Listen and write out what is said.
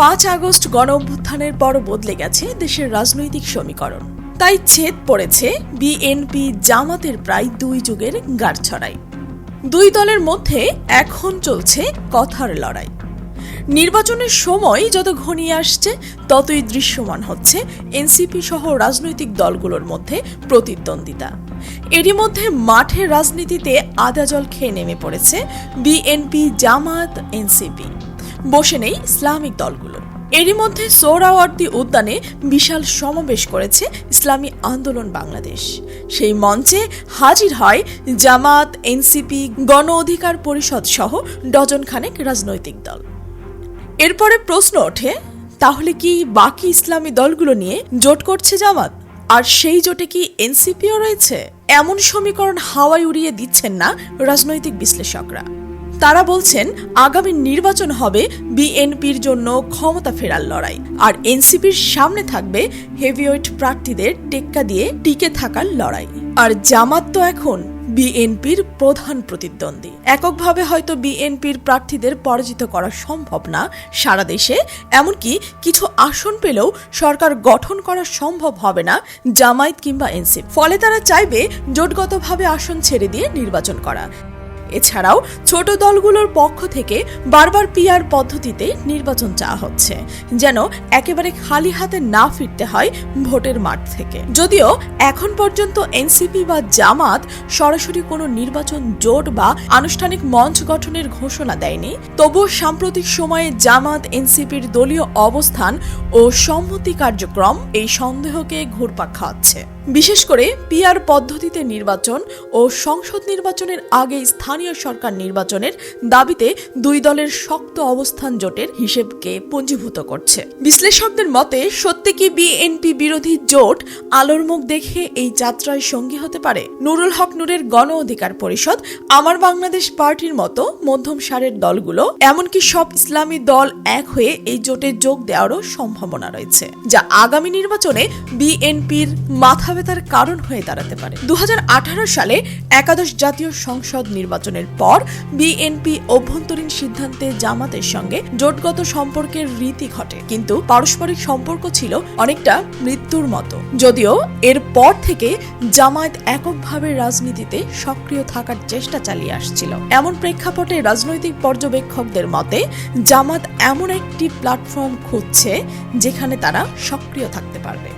পাঁচ আগস্ট গণ অভ্যুত্থানের পর বদলে গেছে দেশের রাজনৈতিক সমীকরণ। তাই ছেদ পড়েছে বিএনপি জামাতের প্রায় দুই যুগের গাড়ছড়াই দুই দলের মধ্যে এখন চলছে কথার লড়াই। নির্বাচনের সময় যত ঘনিয়ে আসছে, ততই দৃশ্যমান হচ্ছে এনসিপি সহ রাজনৈতিক দলগুলোর মধ্যে প্রতিদ্বন্দ্বিতা। এরই মধ্যে মাঠের রাজনীতিতে আদা জল খেয়ে নেমে পড়েছে বিএনপি, জামাত, এনসিপি। বসে নেই ইসলামিক দলগুলো। এরই মধ্যে সোহরাওয়ার্দী উদ্যানে বিশাল সমাবেশ করেছে ইসলামী আন্দোলন বাংলাদেশ। সেই মঞ্চে হাজির হয় জামাত, এনসিপি, গণ অধিকার পরিষদ সহ ডজন খানেক রাজনৈতিক দল। এরপরে প্রশ্ন ওঠে, তাহলে কি বাকি ইসলামী দলগুলো নিয়ে জোট করছে জামাত? আর সেই জোটে কি এনসিপিও রয়েছে? এমন সমীকরণ হাওয়ায় উড়িয়ে দিচ্ছেন না রাজনৈতিক বিশ্লেষকরা। তারা বলছেন, আগামী নির্বাচন হবে বিএনপির জন্য ক্ষমতা ফেরার লড়াই, আর এনসিপির সামনে থাকবে হেভিওয়েট প্রার্থীদের টেক্কা দিয়ে টিকে থাকার লড়াই। আর জামাত তো এখন বিএনপির প্রধান প্রতিদ্বন্দ্বী। এককভাবে হয়তো বিএনপির প্রার্থীদের পরাজিত করা সম্ভব না সারা দেশে, এমনকি কিছু আসন পেলেও সরকার গঠন করা সম্ভব হবে না জামায়াত কিংবা এনসিপি। ফলে তারা চাইবে জোটগতভাবে আসন ছেড়ে দিয়ে নির্বাচন করা। এছাড়াও ছোট দলগুলোর পক্ষ থেকে বারবার পিআর পদ্ধতিতে নির্বাচন চাওয়া হচ্ছে, যেন একেবারে খালি হাতে না ফিরতে হয় ভোটের মাঠ থেকে। যদিও এখন পর্যন্ত এনসিপি বা জামাত সরাসরি কোনো নির্বাচন জোট বা আনুষ্ঠানিক মঞ্চ গঠনের ঘোষণা দেয়নি, তবুও সাম্প্রতিক সময়ে জামাত, এনসিপির দলীয় অবস্থান ও সম্মতি কার্যক্রম এই সন্দেহকে ঘুরপাক খাওয়াচ্ছে। বিশেষ করে পিআর পদ্ধতিতে নির্বাচন ও সংসদ নির্বাচনের আগে স্থানীয় সরকার নির্বাচনের দাবিতে দুই দলের শক্ত অবস্থান জোটের হিসেবকে পুঞ্জীভূত করছে। বিশ্লেষকদের মতে, সত্যি কি বিএনপি বিরোধী জোট আলোর মুখ দেখে এই যাত্রায় সঙ্গী হতে পারে? নুরুল হক নূরের গণ অধিকার পরিষদ, আমার বাংলাদেশ পার্টির মতো মধ্যম সারের দলগুলো, এমনকি সব ইসলামী দল এক হয়ে এই জোটে যোগ দেওয়ারও সম্ভাবনা রয়েছে, যা আগামী নির্বাচনে বিএনপির মাথা ব্যথার কারণ হয়ে দাঁড়াতে পারে। দু হাজার আঠারো সালে একাদশ জাতীয় সংসদ নির্বাচনের পর বিএনপি অভ্যন্তরীণ সিদ্ধান্তে জামাতের সঙ্গে জোটগত সম্পর্কের রীতি ঘটে। কিন্তু পারস্পরিক সম্পর্ক ছিল অনেকটা মৃত্যুর মতো। যদিও এর পর থেকে জামায়াত এককভাবে রাজনীতিতে সক্রিয় থাকার চেষ্টা চালিয়ে আসছিল। এমন প্রেক্ষাপটে রাজনৈতিক পর্যবেক্ষকদের মতে, জামাত এমন একটি প্ল্যাটফর্ম খুঁজছে যেখানে তারা সক্রিয় থাকতে পারবে।